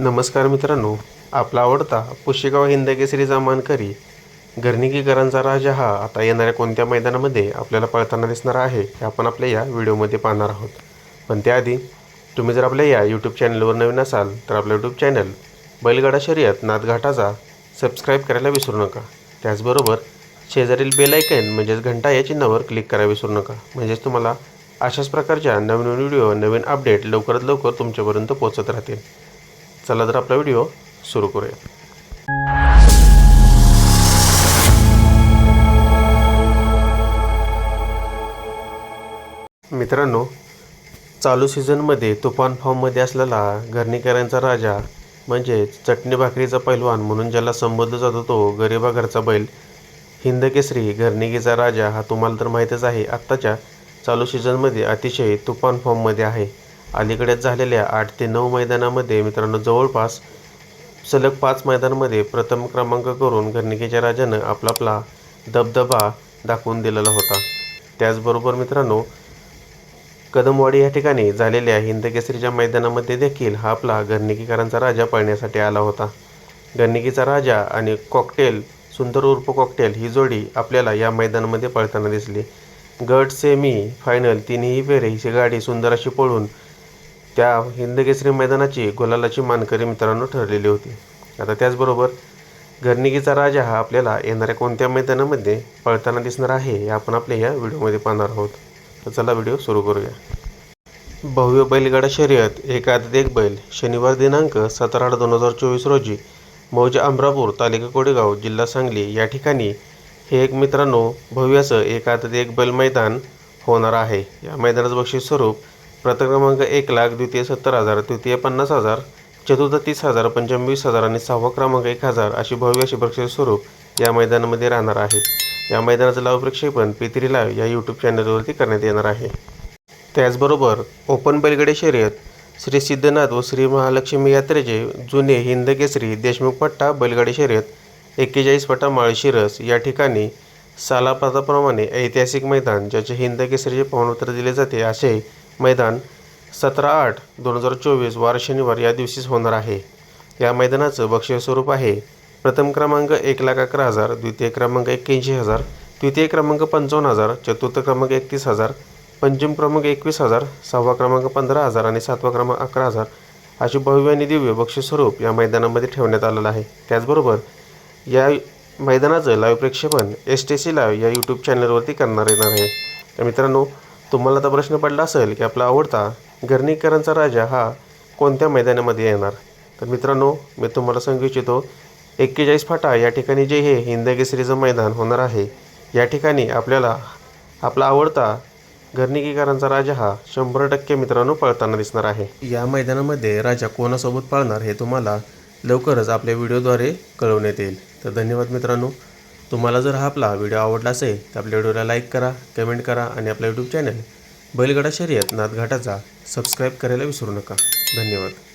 नमस्कार मित्रांनो आपला आवडता पुशेगाव हिंदकेसरीचा मानकरी घरनिकीकरांचा राजा हा आता येणाऱ्या कोणत्या मैदानामध्ये आपल्याला पळताना दिसणार आहे हे आपण आपल्या या व्हिडिओमध्ये पाहणार आहोत. पण त्याआधी तुम्ही जर आपल्या या यूट्यूब चॅनलवर नवीन असाल तर आपलं यूट्यूब चॅनल बैलगाडा शर्यत नाथघाटाचा सबस्क्राईब करायला विसरू नका. त्याचबरोबर शेजारील बेलायकन म्हणजेच घंटा या चिन्हावर क्लिक करायला विसरू नका. म्हणजेच तुम्हाला अशाच प्रकारच्या नवीन नवीन व्हिडिओ नवीन अपडेट लवकरात लवकर तुमच्यापर्यंत पोहोचत राहतील. चला तर आपला व्हिडिओ सुरू करूया. मित्रांनो चालू सीझनमध्ये तुफान फॉर्ममध्ये असलेला घरणीकरांचा राजा म्हणजेच चटणी भाकरीचा पैलवान म्हणून ज्याला संबोधलं जातो तो गरिबा घरचा बैल हिंदकेसरी घरणिकीचा राजा हा तुम्हाला तर माहीतच आहे आत्ताच्या चालू सीझनमध्ये अतिशय तुफान फॉर्ममध्ये आहे. अलीकडेच झालेल्या आठ ते नऊ मैदानामध्ये मित्रांनो जवळपास सलग पाच मैदानामध्ये प्रथम क्रमांक करून घरणिकेच्या राजानं आपला आपला दबदबा दाखवून दिलेला होता. त्याचबरोबर मित्रांनो कदमवाडी या ठिकाणी झालेल्या हिंदकेसरीच्या मैदानामध्ये देखील हा आपला घरणिकीकरांचा राजा पळण्यासाठी आला होता. घरणिकीचा राजा आणि कॉकटेल सुंदर उर्फ कॉकटेल ही जोडी आपल्याला या मैदानामध्ये पळताना दिसली. गट सेमी फायनल तिन्ही फेरे ही गाडी सुंदर अशी पळून त्या हिंदकेसरी मैदानाची गुलालाची मानकरी मित्रांनो ठरलेली होती. आता त्याचबरोबर घरणिकीचा राजा हा आपल्याला येणाऱ्या कोणत्या मैदानामध्ये पळताना दिसणार आहे हे आपण आपल्या या व्हिडिओमध्ये पाहणार आहोत. तर चला व्हिडिओ सुरू करूया. भव्य बैलगाडा शर्यत एक एक बैल शनिवार दिनांक सतरा आठ दोन हजार चोवीस रोजी मौज अमरापूर तालुका कोडेगाव जिल्हा सांगली या ठिकाणी हे एक मित्रांनो भव्य एक आदित एक बैल मैदान होणार आहे. या मैदानाचं बक्षीस स्वरूप प्रथम क्रमांक एक लाख द्वितीय सत्तर हजार तृतीय पन्नास हजार चतुर्थ तीस हजार पंचम वीस हजार आणि सहावा क्रमांक एक हजार अशी भव्य अशी बक्षीस स्वरूप या मैदानामध्ये राहणार आहे. या मैदानाचं लाईव्ह प्रक्षेपण पितरी लाईव्ह या यूट्यूब चॅनलवरती करण्यात येणार आहे. त्याचबरोबर ओपन बैलगडे शर्यत श्री सिद्धनाथ व श्री महालक्ष्मी यात्रेचे जुने हिंदकेसरी देशमुख पट्टा बैलगाडी शर्यत एक्केचाळीस पट्टा माळशिरस या ठिकाणी सालापाताप्रमाणे ऐतिहासिक मैदान ज्याचे हिंदकेसरीचे पाहुणोत्तर दिले जाते असे मैदान सतरा आठ दोन हजार चोवीस वार शनिवार या दिवशीच होणार आहे. या मैदानाचं बक्षीस स्वरूप आहे प्रथम क्रमांक एक लाख अकरा हजार द्वितीय क्रमांक एक्क्याऐंशी हजार तृतीय क्रमांक पंचावन्न हजार चतुर्थ क्रमांक एकतीस हजार पंचम क्रमांक एकवीस हजार सहावा क्रमांक पंधरा हजार आणि सातवा क्रमांक अकरा हजार अशी भव्य आणि दिव्य बक्षीस स्वरूप या मैदानामध्ये ठेवण्यात आलेलं आहे. त्याचबरोबर या मैदानाचं लाईव्ह प्रक्षेपण एस टी सी लाईव्ह या यूट्यूब चॅनलवरती करणार येणार आहे. तर मित्रांनो तुम्हाला तर प्रश्न पडला असेल की आपला आवडता गर्णीकरांचा राजा हा कोणत्या मैदानामध्ये येणार? तर मित्रांनो मी तुम्हाला सांगू इच्छितो एक्केचाळीस फाटा या ठिकाणी जे हे हिंदकेसरीचं मैदान होणार आहे या ठिकाणी आपल्याला आपला आवडता घरणिकीकरांचा राजा हा शंभर टक्के मित्रांनो पळताना दिसणार आहे. या मैदानामध्ये राजा कोणासोबत पळणार हे तुम्हाला लवकरच आपल्या व्हिडिओद्वारे कळवण्यात येईल. तर धन्यवाद मित्रांनो. तुम्हाला जर हा आपला व्हिडिओ आवडला असेल तर आपल्या व्हिडिओला लाईक करा कमेंट करा आणि आपला यूट्यूब चॅनल बैलगडा शर्यत नाथघाटाचा सबस्क्राईब करायला विसरू नका. धन्यवाद.